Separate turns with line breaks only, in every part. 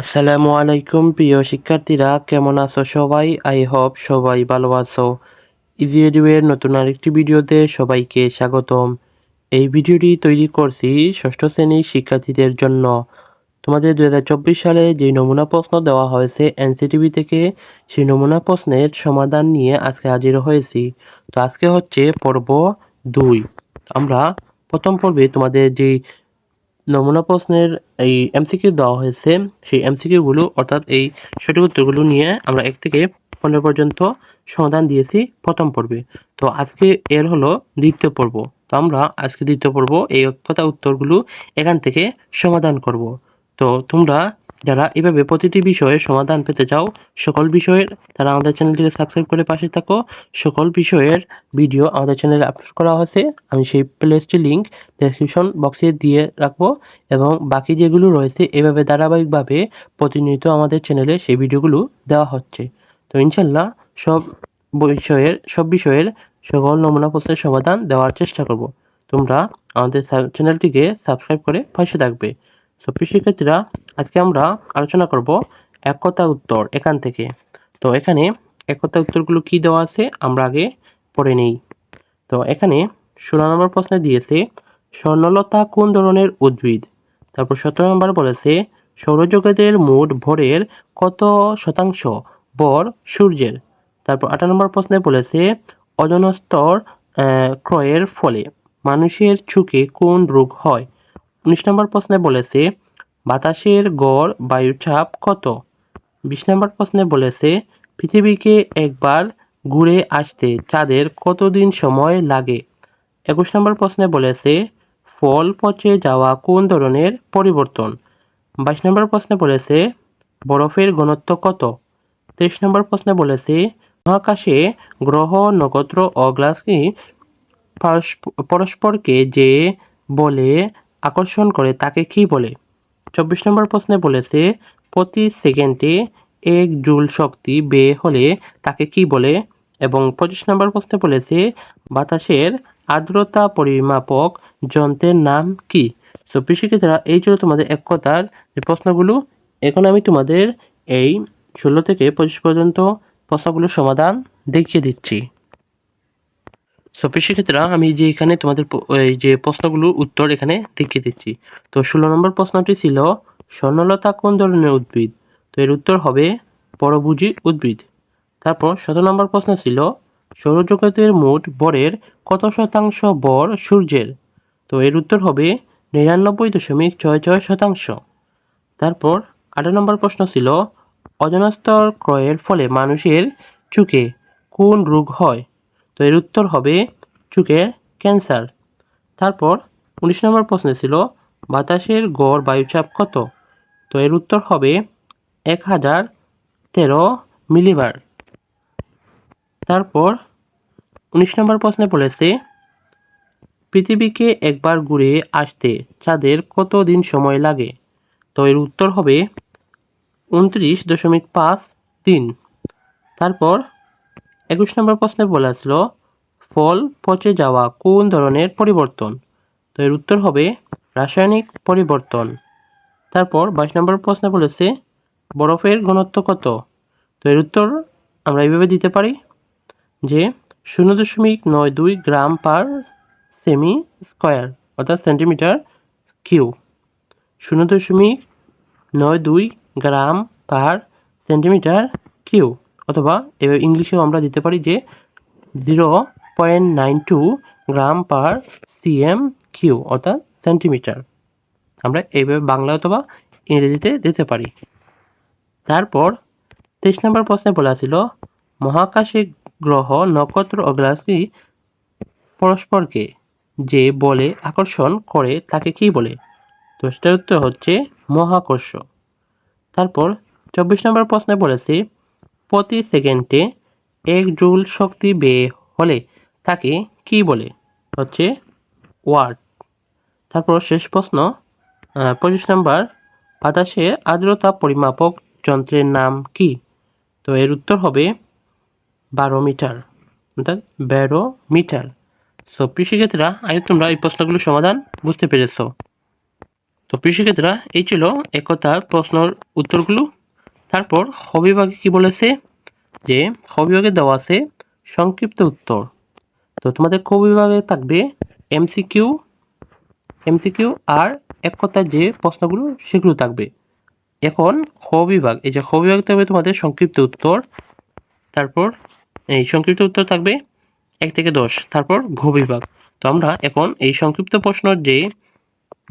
আসসালামু আলাইকুম, প্রিয় শিক্ষার্থীরা, কেমন আছো সবাই? আই হোপ সবাই ভালো আছো। ইজি এডুয়ের নতুন আরেকটি ভিডিওতে সবাইকে স্বাগতম। এই ভিডিওটি তৈরি করছি ষষ্ঠ শ্রেণির শিক্ষার্থীদের জন্য। তোমাদের দুই হাজার চব্বিশ সালে যে নমুনা প্রশ্ন দেওয়া হয়েছে এনসিটিভি থেকে, সেই নমুনা প্রশ্নের সমাধান নিয়ে আজকে হাজির হয়েছি। তো আজকে হচ্ছে পর্ব দুই। আমরা প্রথম পর্বে তোমাদের যেই নমুনা প্রশ্নের এই এমসিকিউ দেওয়া হয়েছে। সেই এমসিকিউগুলো অর্থাৎ এই সঠিক উত্তরগুলো নিয়ে আমরা এক থেকে পনেরো পর্যন্ত সমাধান দিয়েছি প্রথম পর্বে। তো আজকে এর হলো দ্বিতীয় পর্ব। তো আমরা আজকে দ্বিতীয় পর্ব এই কথা উত্তরগুলো এখান থেকে সমাধান করব। তো তোমরা যারা এভাবে প্রতিটি বিষয়ের সমাধান পেতে চাও, সকল বিষয়ের তারা আমাদের চ্যানেলটিকে সাবস্ক্রাইব করে পাশে থাকো। সকল বিষয়ের ভিডিও আমাদের চ্যানেলে আপলোড করা হয়েছে, আমি সেই প্লেলিস্টের লিঙ্ক ডেসক্রিপশন বক্সে দিয়ে রাখব এবং বাকি যেগুলো রয়েছে, এভাবে ধারাবাহিকভাবে প্রতিনিয়ত আমাদের চ্যানেলে সেই ভিডিওগুলো দেওয়া হচ্ছে। তো ইনশাল্লাহ সব বিষয়ের সব বিষয়ের সকল নমুনা প্রশ্নের সমাধান দেওয়ার চেষ্টা করব। তোমরা আমাদের চ্যানেলটিকে সাবস্ক্রাইব করে পাশে থাকবে। প্রিয় শিক্ষার্থীরা আজকে আমরা আলোচনা করব একতা উত্তর এখান থেকে। তো এখানে একতা উত্তরগুলো কি দেওয়া আছে আমরা আগে পড়ে নেই। তো এখানে ষোলো নম্বর প্রশ্নে দিয়েছে, স্বর্ণলতা কোন ধরনের উদ্ভিদ? তারপর সতেরো নম্বর বলেছে, সৌরজগতের মোট ভরের কত শতাংশ বর সূর্যের? তারপর আঠারো নম্বর প্রশ্নে বলেছে অজনস্তর ক্রয়ের ফলে মানুষের চোখে কোন রোগ হয়? উনিশ নম্বর প্রশ্নে বলেছে বাতাসের গড় বায়ুচাপ কত? বিশ নম্বর প্রশ্নে বলেছে, পৃথিবীকে একবার ঘুরে আসতে চাঁদের কতদিন সময় লাগে? একুশ নম্বর প্রশ্নে বলেছে, ফল পচে যাওয়া কোন ধরনের পরিবর্তন? বাইশ নম্বর প্রশ্নে বলেছে, বরফের ঘনত্ব কত? তেইশ নম্বর প্রশ্নে বলেছে, মহাকাশে গ্রহ, নক্ষত্র ও পরস্পরকে যে বলে আকর্ষণ করে তাকে কি বলে? চব্বিশ নম্বর প্রশ্নে বলেছে, প্রতি সেকেন্ডে এক জুল শক্তি ব্যয় হলে তাকে কি বলে? এবং পঁচিশ নম্বর প্রশ্নে বলেছে, বাতাসের আর্দ্রতা পরিমাপক যন্ত্রের নাম কি? তো কৃষিক্ষেত্রা এই ছিল তোমাদের এক কথার যে প্রশ্নগুলো। এখন আমি তোমাদের এই ষোলো থেকে পঁচিশ পর্যন্ত প্রশ্নগুলোর সমাধান দেখিয়ে দিচ্ছি। সো কৃষিক্ষেত্রা আমি যে এখানে তোমাদের এই যে প্রশ্নগুলোর উত্তর এখানে দেখিয়ে দিচ্ছি। তো, ষোলো নম্বর প্রশ্নটি ছিল, স্বর্ণলতা কোন ধরনের উদ্ভিদ? তো, এর উত্তর হবে পরভুজি উদ্ভিদ। তারপর সতেরো নম্বর প্রশ্ন ছিল, সৌরজগতের মোট বরের কত শতাংশ বর সূর্যের? তো, এর উত্তর হবে নিরানব্বই দশমিক ছয় ছয় শতাংশ। তারপর আঠারো নম্বর প্রশ্ন ছিল, অজনস্তর ক্রয়ের ফলে মানুষের চোখে কোন রোগ হয়? তো এর উত্তর হবে চোখের ক্যান্সার। তারপর উনিশ নম্বর প্রশ্ন ছিল, বাতাসের গড় বায়ুচাপ কত? তো এর উত্তর হবে এক হাজার তেরো মিলিবার। তারপর উনিশ নম্বর প্রশ্নে বলেছে, পৃথিবীকে একবার ঘুরে আসতে চাঁদের কত দিন সময় লাগে? তো এর উত্তর হবে উনত্রিশ দশমিক পাঁচ দিন। তারপর একুশ নম্বর প্রশ্নে বলা ছিল ফল পচে যাওয়া কোন ধরনের পরিবর্তন? তো এর উত্তর হবে রাসায়নিক পরিবর্তন। তারপর বাইশ নম্বর প্রশ্নে বলেছে, বরফের ঘনত্ব কত? তো এর উত্তর আমরা এইভাবে দিতে পারি যে শূন্য দশমিক নয় দুই গ্রাম পার সেমি স্কোয়ার, অর্থাৎ সেন্টিমিটার কিউ। শূন্য দশমিক নয় দুই গ্রাম পার সেন্টিমিটার কিউ। অথবা এবার ইংলিশেও আমরা দিতে পারি যে zero point nine two gram per CM cube অর্থাৎ সেন্টিমিটার আমরা এইভাবে বাংলা অথবা ইংরেজিতে দিতে পারি। তারপর তেইশ নম্বর প্রশ্নে বলা ছিল, মহাকাশে গ্রহ, নক্ষত্র ও গ্যালাক্সি পরস্পরকে যে বলে আকর্ষণ করে তাকে কি বলে? তো সেটার উত্তর হচ্ছে মহাকর্ষ। তারপর চব্বিশ নম্বর প্রশ্নে বলেছে প্রতি সেকেন্ডে এক জুল শক্তি ব্যয় হলে তাকে কি বলে? হচ্ছে ওয়াট। তারপর শেষ প্রশ্ন পঁচিশ নম্বর বাতাসের আর্দ্রতা পরিমাপক যন্ত্রের নাম কি? তো এর উত্তর হবে বারো বারোমিটার, অর্থাৎ ব্যারোমিটার। সো কৃষিক্ষেত্রা আগে তোমরা এই প্রশ্নগুলোর সমাধান বুঝতে পেরেছ। তো শিক্ষার্থীরা এই ছিল একতার প্রশ্নের উত্তরগুলো। তারপর হবিভাগে কি বলেছে? যে হবিভাগে দেওয়া আছে সংক্ষিপ্ত উত্তর। তো তোমাদের ক বিভাগে থাকবে? এমসিকিউ এমসিকিউ আর এক কথায় যে প্রশ্নগুলো সেগুলো থাকবে। এখন খ বিভাগ, এই যে খ বিভাগ থাকবে তোমাদের সংক্ষিপ্ত উত্তর। তারপর এই সংক্ষিপ্ত উত্তর থাকবে এক থেকে দশ। তারপর ঘ বিভাগ। তো আমরা এখন এই সংক্ষিপ্ত প্রশ্নের যে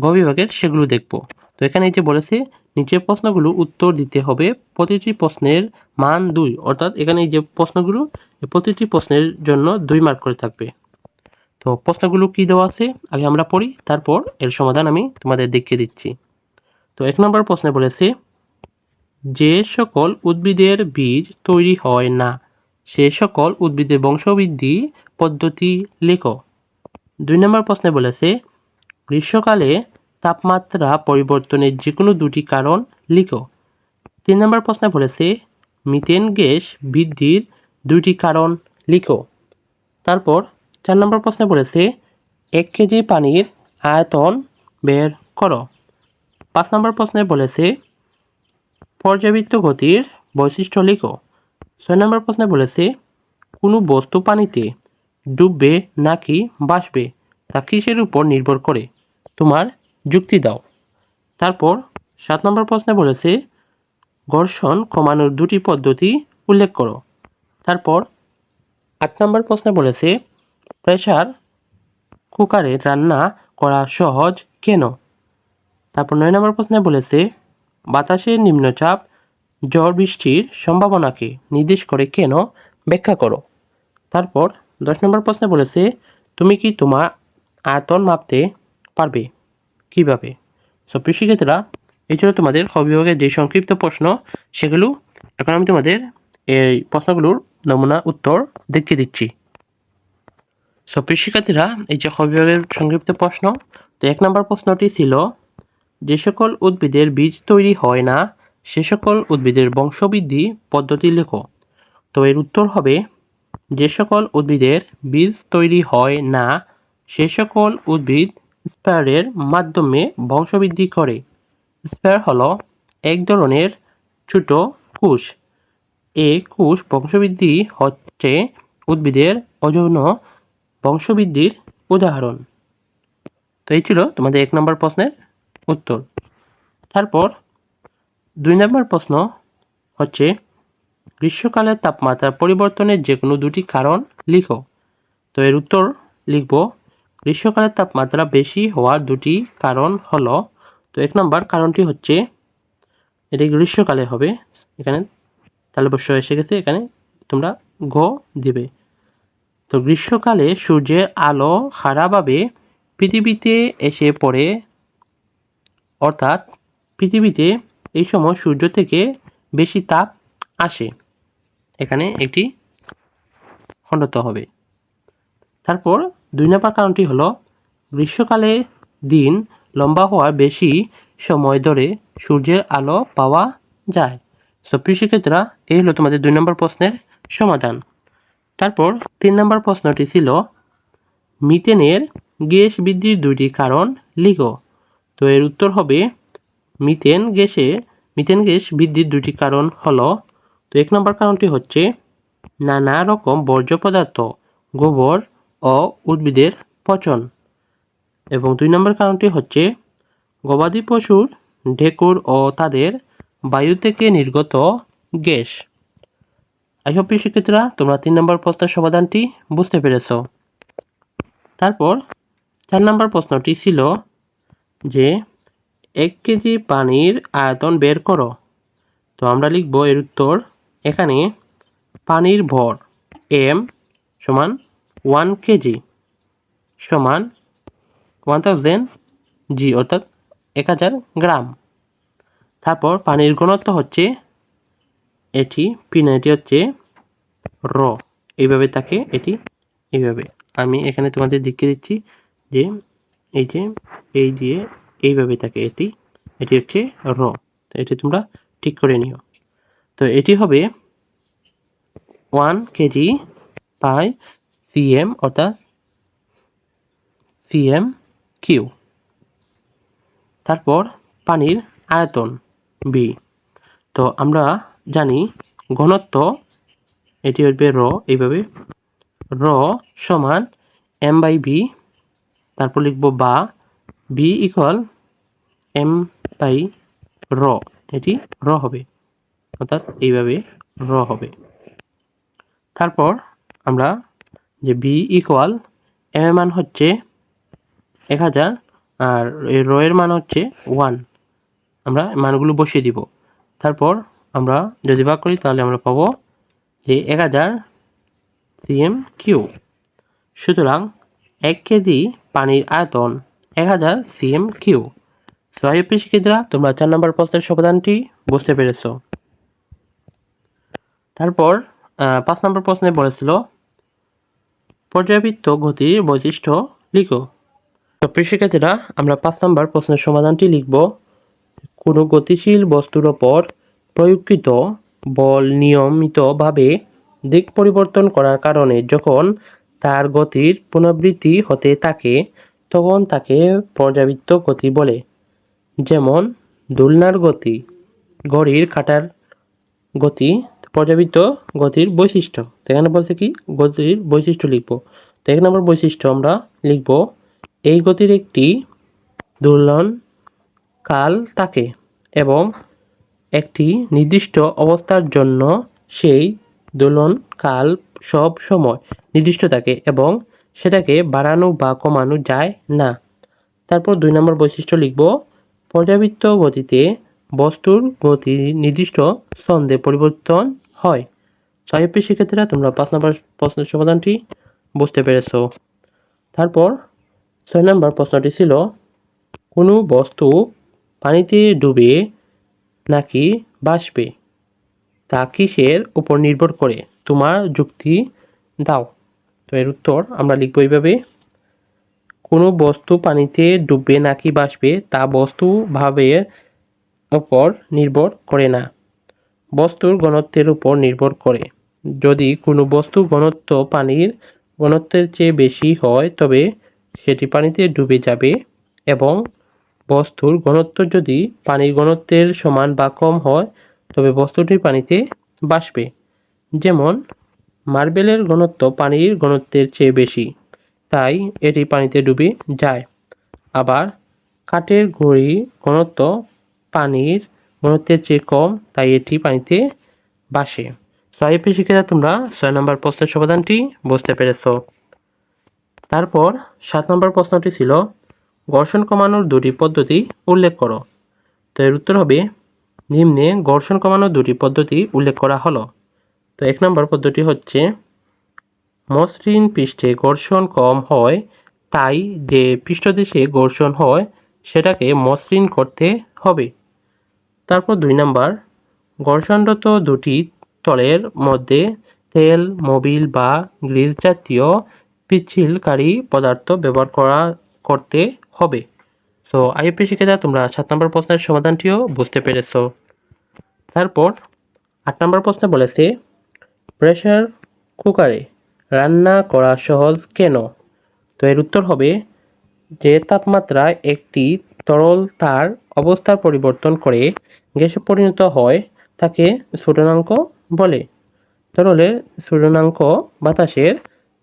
ঘ সেগুলো দেখব। তো এখানে এই যে বলেছে নিচের প্রশ্নগুলো উত্তর দিতে হবে। প্রতিটি প্রশ্নের মান দুই, অর্থাৎ এখানে যে প্রশ্নগুলো প্রতিটি প্রশ্নের জন্য দুই মার্ক করে থাকবে। তো প্রশ্নগুলো কি দেওয়া আছে? আগে আমরা পড়ি, তারপর এর সমাধান আমি তোমাদের দেখিয়ে দিচ্ছি। তো এক নম্বর প্রশ্নে বলেছে, যে সকল উদ্ভিদের বীজ তৈরি হয় না, সে সকল উদ্ভিদের বংশবৃদ্ধি পদ্ধতি লেখ। দুই নম্বর প্রশ্নে বলেছে, গ্রীষ্মকালে তাপমাত্রা পরিবর্তনের যে কোনো দুটি কারণ লিখো। তিন নম্বর প্রশ্নে বলেছে, মিথেন গ্যাস বৃদ্ধির দুটি কারণ লিখো। তারপর চার নম্বর প্রশ্নে বলেছে, এক কেজি পানির আয়তন বের করো। পাঁচ নম্বর প্রশ্নে বলেছে, পর্যাবৃত্ত গতির বৈশিষ্ট্য লিখো। ছয় নম্বর প্রশ্নে বলেছে, কোনো বস্তু পানিতে ডুববে নাকি বাসবে তা কিসের উপর নির্ভর করে? তোমার যুক্তি দাও। তারপর সাত নম্বর প্রশ্নে বলেছে, ঘর্ষণ কমানোর দুটি পদ্ধতি উল্লেখ করো। তারপর আট নম্বর প্রশ্নে বলেছে প্রেশার কুকারে রান্না করা সহজ কেন? তারপর নয় নম্বর প্রশ্নে বলেছে, বাতাসের নিম্নচাপ ঝড় বৃষ্টির সম্ভাবনাকে নির্দেশ করে কেন? ব্যাখ্যা করো। তারপর দশ নম্বর প্রশ্নে বলেছে, তুমি কি তোমার আয়তন মাপতে পারবে? কীভাবে? সব শিক্ষার্থীরা এই ছিল তোমাদের বিভাগের যে সংক্ষিপ্ত প্রশ্ন, সেগুলো এখন আমি তোমাদের এই প্রশ্নগুলোর নমুনা উত্তর দেখিয়ে দিচ্ছি। সব শিক্ষার্থীরা এই যে বিভাগের সংক্ষিপ্ত প্রশ্ন, তো এক নম্বর প্রশ্নটি ছিল, যে সকল উদ্ভিদের বীজ তৈরি হয় না, সে সকল উদ্ভিদের বংশবৃদ্ধি পদ্ধতি লেখো। তো এর উত্তর হবে, যে সকল উদ্ভিদের বীজ তৈরি হয় না, সে সকল উদ্ভিদ স্পারের মাধ্যমে বংশবৃদ্ধি করে। স্পার হলো এক ধরনের ছোট কোষ। এই কোষ বংশবৃদ্ধি হচ্ছে উদ্ভিদের অযৌন বংশবৃদ্ধির উদাহরণ। তো এই ছিল তোমাদের এক নম্বর প্রশ্নের উত্তর। তারপর দুই নম্বর প্রশ্ন হচ্ছে, গ্রীষ্মকালের তাপমাত্রা পরিবর্তনের যে কোনো দুটি কারণ লিখো। তো এর উত্তর লিখব গ্রীষ্মকালের তাপমাত্রা বেশি হওয়ার দুটি কারণ হলো, তো এক নম্বর কারণটি হচ্ছে এটি গ্রীষ্মকালে হবে, এখানে তাহলে অবশ্য এসে গেছে, এখানে তোমরা ঘ দিবে। তো গ্রীষ্মকালে সূর্যের আলো খারাপভাবে পৃথিবীতে এসে পড়ে, অর্থাৎ পৃথিবীতে এই সময় সূর্য থেকে বেশি তাপ আসে, এখানে একটি খণ্ডত হবে। তারপর দুই নম্বর কারণটি হলো, গ্রীষ্মকালে দিন লম্বা হওয়ার বেশি সময় ধরে সূর্যের আলো পাওয়া যায়। সো প্রিয় এই হলো তোমাদের দুই নম্বর প্রশ্নের সমাধান। তারপর তিন নম্বর প্রশ্নটি ছিল, মিথেনের গ্যাস বৃদ্ধির দুইটি কারণ লিখো। তো এর উত্তর হবে, মিথেন গ্যাসে, মিথেন গ্যাস বৃদ্ধির দুটি কারণ হলো, তো এক নম্বর কারণটি হচ্ছে, নানা রকম বর্জ্য পদার্থ, গোবর ও উদ্ভিদের পচন। এবং দুই নম্বর কারণটি হচ্ছে, গবাদি পশুর ঢেকুর ও তাদের বায়ু থেকে নির্গত গ্যাস। আইহপ্রিয় প্রিয় শিক্ষার্থীরা, তোমরা তিন নম্বর প্রশ্নের সমাধানটি বুঝতে পেরেছ। তারপর চার নম্বর প্রশ্নটি ছিল যে, এক কেজি পানির আয়তন বের করো। তো আমরা লিখব এর উত্তর এখানে, পানির ভর, এম সমান ওয়ান কেজি সমান ওয়ান থাউজেন্ড জি, অর্থাৎ এক হাজার গ্রাম। তারপর পানির ঘনত্ব হচ্ছে এটি পিনা এটি হচ্ছে র। এইভাবে থাকে এটি এইভাবে। আমি এখানে তোমাদের দেখিয়ে দিচ্ছি যে এই যে, এই দিয়ে এইভাবে থাকে এটি এটি হচ্ছে র। তো এটি তোমরা ঠিক করে নিও। তো এটি হবে ওয়ান কেজি বাই সিএম অর্থাৎ সিএম কিউ তারপর পানির আয়তন বি তো আমরা জানি ঘনত্ব, এটি হবে র, এইভাবে র সমান এম বাই বি তারপর লিখব বা বি ইকুয়াল এম বাই র, এটি র হবে, অর্থাৎ এইভাবে র হবে। তারপর আমরা যে বি ইকুয়াল এম এর মান হচ্ছে এক হাজার, আর এই র এর মান হচ্ছে ওয়ান আমরা মানগুলো বসিয়ে দিব। তারপর আমরা যদি ভাগ করি, তাহলে আমরা পাবো যে এক হাজার সিএম কিউ সুতরাং এক কেজি পানির আয়তন এক হাজার সিএম কিউ সহায়ক শিক্ষিতরা তোমরা চার নম্বর প্রশ্নের সমাধানটি বুঝতে পেরেছ। তারপর পাঁচ নম্বর প্রশ্নে বলেছিল পর্যাবৃত্ত গতির বৈশিষ্ট্য লিখো। তো শিক্ষার্থীরা আমরা পাঁচ নম্বর প্রশ্নের সমাধানটি লিখব। কোনো গতিশীল বস্তুর ওপর প্রয়োগকৃত বল নিয়মিতভাবে দিক পরিবর্তন করার কারণে যখন তার গতির পুনরাবৃত্তি হতে থাকে, তখন তাকে পর্যাবৃত্ত গতি বলে। যেমন দোলনার গতি, ঘড়ির কাঁটার গতি পর্যাবৃত্ত গতির বৈশিষ্ট্য। তো এখানে বলছে কি? গতির বৈশিষ্ট্য লিখব। তো এক নম্বর বৈশিষ্ট্য আমরা লিখব, এই গতির একটি দোলন কাল থাকে এবং একটি নির্দিষ্ট অবস্থার জন্য সেই দোলন কাল সব সময় নির্দিষ্ট থাকে এবং সেটাকে বাড়ানো বা কমানো যায় না। তারপর দুই নম্বর বৈশিষ্ট্য লিখব পর্যাবৃত্ত গতিতে বস্তুর গতি নির্দিষ্ট ছন্দে পরিবর্তন হয়। সাহিত্যের শিক্ষার্থীরা তোমরা পাঁচ নম্বর প্রশ্নের সমাধানটি বুঝতে পেরেছ। তারপর ছয় নম্বর প্রশ্নটি ছিল, কোনো বস্তু পানিতে ডুবে নাকি বাসবে তা কিসের উপর নির্ভর করে? তোমার যুক্তি দাও। তো এর উত্তর আমরা লিখব এইভাবে, কোনো বস্তু পানিতে ডুববে নাকি বাসবে তা বস্তু ভাবের উপর নির্ভর করে না। বস্তুর ঘনত্বের উপর নির্ভর করে। যদি কোনো বস্তু ঘনত্ব পানির ঘনত্বের চেয়ে বেশি হয়, তবে সেটি পানিতে ডুবে যাবে এবং বস্তুর ঘনত্ব যদি পানির ঘনত্বের সমান বা কম হয়, তবে বস্তুটি পানিতে বাসবে। যেমন, মার্বেলের ঘনত্ব পানির ঘনত্বের চেয়ে বেশি, তাই এটি পানিতে ডুবে যায়। আবার, কাঠের ঘড়ি ঘনত্ব পানির ঘনত্বের চেয়ে কম, তাই এটি পানিতে বাসে সাহেব শিক্ষিতা তোমরা ছয় নম্বর প্রশ্নের সমাধানটি বুঝতে পেরেছ। তারপর সাত নম্বর প্রশ্নটি ছিল, ঘর্ষণ কমানোর দুটি পদ্ধতি উল্লেখ করো। তো এর উত্তর হবে, নিম্নে ঘর্ষণ কমানোর দুটি পদ্ধতি উল্লেখ করা হলো। তো এক নম্বর পদ্ধতি হচ্ছে, মসৃণ পৃষ্ঠে ঘর্ষণ কম হয়, তাই যে পৃষ্ঠদেশে ঘর্ষণ হয়, সেটাকে মসৃণ করতে হবে। তারপর দুই নাম্বার, ঘর্ষণরত দুটি তলের মধ্যে তেল, মোবিল বা গ্রিস জাতীয় পিচ্ছিলকারী পদার্থ ব্যবহার করা, করতে হবে। সো আইএপি শিক্ষিতা তোমরা সাত নম্বর প্রশ্নের সমাধানটিও বুঝতে পেরেছ। তারপর আট নম্বর প্রশ্নে বলেছে প্রেশার কুকারে রান্না করা সহজ কেন? তো এর উত্তর হবে যে, তাপমাত্রায় একটি তরল তার অবস্থা পরিবর্তন করে গ্যাসে পরিণত হয়, তাকে স্ফুটনাঙ্ক বলে। তরলের স্ফুটনাঙ্ক বাতাসের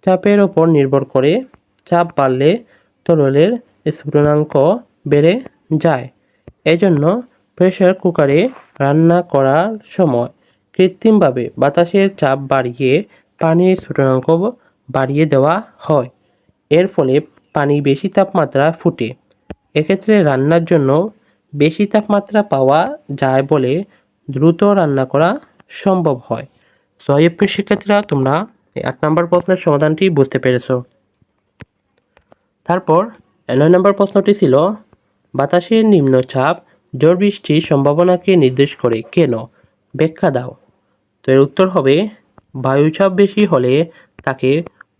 চাপের ওপর নির্ভর করে। চাপ বাড়লে তরলের স্ফুটনাঙ্ক বেড়ে যায়। এজন্য প্রেসার কুকারে রান্না করার সময় কৃত্রিমভাবে বাতাসের চাপ বাড়িয়ে পানির স্ফুটনাঙ্ক বাড়িয়ে দেওয়া হয়। এর ফলে পানি বেশি তাপমাত্রা ফুটে। এক্ষেত্রে রান্নার জন্য বেশি তাপমাত্রা পাওয়া যায় বলে দ্রুত রান্না করা সম্ভব হয়। সহায়প্রিয় শিক্ষার্থীরা, তোমরা আট নম্বর প্রশ্নের সমাধানটি বুঝতে পেরেছ। তারপর নয় নম্বর প্রশ্নটি ছিল, বাতাসের নিম্নচাপ ঝড় বৃষ্টির সম্ভাবনাকে নির্দেশ করে কেন? ব্যাখ্যা দাও। তো এর উত্তর হবে বায়ুচাপ বেশি হলে তাকে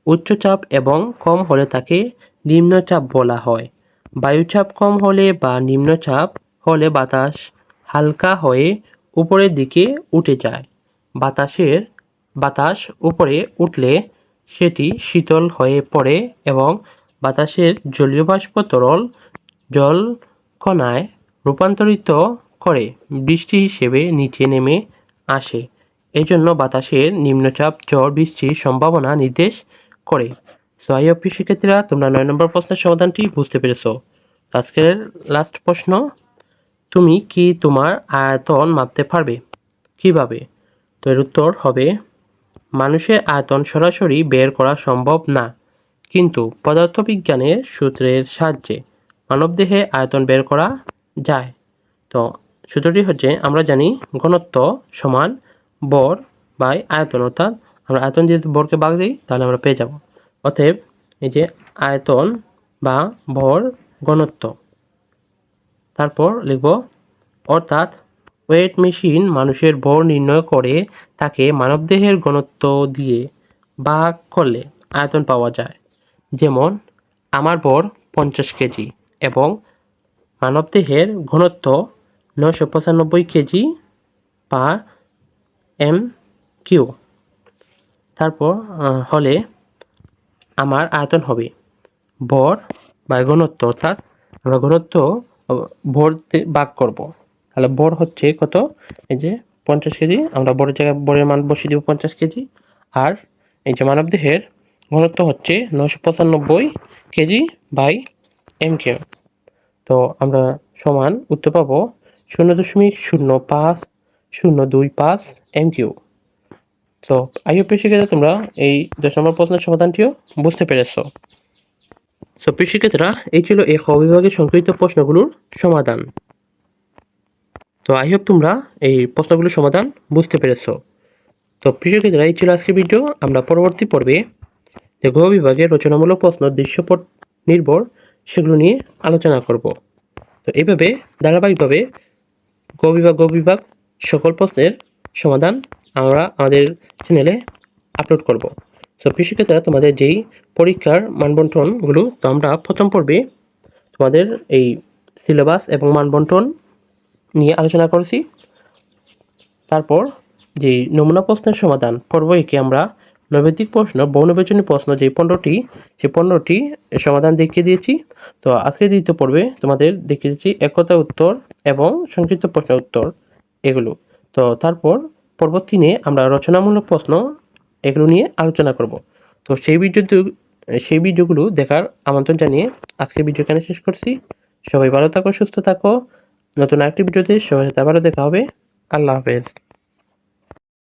উচ্চচাপ এবং কম হলে তাকে নিম্নচাপ বলা হয়। বায়ুচাপ কম হলে বা নিম্নচাপ হলে বাতাস হালকা হয়ে উপরের দিকে উঠে যায়। বাতাসের, বাতাস উপরে উঠলে সেটি শীতল হয়ে পড়ে এবং বাতাসের জলীয় বাষ্প তরল জল কণায় রূপান্তরিত করে বৃষ্টি হিসেবে নিচে নেমে আসে। এজন্য বাতাসের নিম্নচাপ, ঝড়, বৃষ্টির সম্ভাবনা নির্দেশ করে। সো আই অফ শিক্ষার্থীরা তোমরা নয় নম্বর প্রশ্নের সমাধানটি বুঝতে পেরেছ। আজকের লাস্ট প্রশ্ন, তুমি কি তোমার আয়তন মাপতে পারবে? কীভাবে? তো এর উত্তর হবে, মানুষের আয়তন সরাসরি বের করা সম্ভব না। কিন্তু পদার্থবিজ্ঞানের সূত্রের সাহায্যে মানবদেহে আয়তন বের করা যায়। তো সূত্রটি হচ্ছে, আমরা জানি ঘনত্ব সমান বর বাই আয়তন, অর্থাৎ আমরা আয়তন যদি বরকে ভাগ দিই, তাহলে আমরা পেয়ে যাব। অতএব এই যে আয়তন বা ভর ঘনত্ব। তারপর লিখব, অর্থাৎ ওয়েট মেশিন মানুষের ভর নির্ণয় করে তাকে মানবদেহের ঘনত্ব দিয়ে ভাগ করলে আয়তন পাওয়া যায়। যেমন, আমার ভর পঞ্চাশ কেজি এবং মানবদেহের ঘনত্ব নশো পঁচানব্বই কেজি পার এম কিউ। তারপর হলে আমার আয়তন হবে। ভর বা ঘনত্ব, অর্থাৎ আমরা ঘনত্ব ভর ভাগ করব। তাহলে ভর হচ্ছে কত? এই যে পঞ্চাশ কেজি, আমরা বড়ের জায়গায় বরের মান বসিয়ে দেবো পঞ্চাশ কেজি। আর এই যে মানবদেহের ঘনত্ব হচ্ছে নশো পঁচানব্বই কেজি বাই এম কিউ তো আমরা সমান উত্তর পাবো শূন্য দশমিক শূন্য পাঁচ, শূন্য দুই পাঁচ এম কিউ তো আইও শিক্ষার্থীরা তোমরা এই দশ নম্বর প্রশ্নের সমাধানটিও বুঝতে পেরেছ। সো প্রিয় শিক্ষার্থীরা এই ছিল এই খ বিভাগের সংকলিত প্রশ্নগুলোর সমাধান। তো আই হোপ তোমরা এই প্রশ্নগুলোর সমাধান বুঝতে পেরেছ। তো প্রিয় শিক্ষার্থীরা এই ছিল আজকের ভিডিও আমরা পরবর্তী পর্বে যে গ বিভাগের রচনামূলক প্রশ্ন, দৃশ্যপট নির্ভর, সেগুলো নিয়ে আলোচনা করব। তো, এইভাবে ধারাবাহিকভাবে গ বিভাগ গ বিভাগ সকল প্রশ্নের সমাধান আমরা আমাদের চ্যানেলে আপলোড করব। তো কৃষিক্ষেত্রে তোমাদের যেই পরীক্ষার মানবন্টনগুলো, তো আমরা প্রথম পর্বে তোমাদের এই সিলেবাস এবং মানবন্টন নিয়ে আলোচনা করেছি। তারপর যে নমুনা প্রশ্নের সমাধান পর্ব একে আমরা নৈবেদিক প্রশ্ন বর্ণবেচনী প্রশ্ন যে পনেরোটি, সেই পনেরোটি সমাধান দেখিয়ে দিয়েছি। তো আজকে দ্বিতীয় পর্বে তোমাদের দেখিয়ে দিয়েছি একতা উত্তর এবং সংক্ষিপ্ত প্রশ্ন উত্তর এগুলো। তো, তারপর পর্ব তিনে আমরা রচনামূলক প্রশ্ন এগুলো নিয়ে আলোচনা করব। তো সেই ভিডিও সেই ভিডিওগুলো দেখার আমন্ত্রণ জানিয়ে আজকে ভিডিও এখানে শেষ করছি। সবাই ভালো থাকো, সুস্থ থাকো। নতুন আরেকটি ভিডিওতে সবার সাথে আবারও দেখা হবে। আল্লাহ হাফেজ।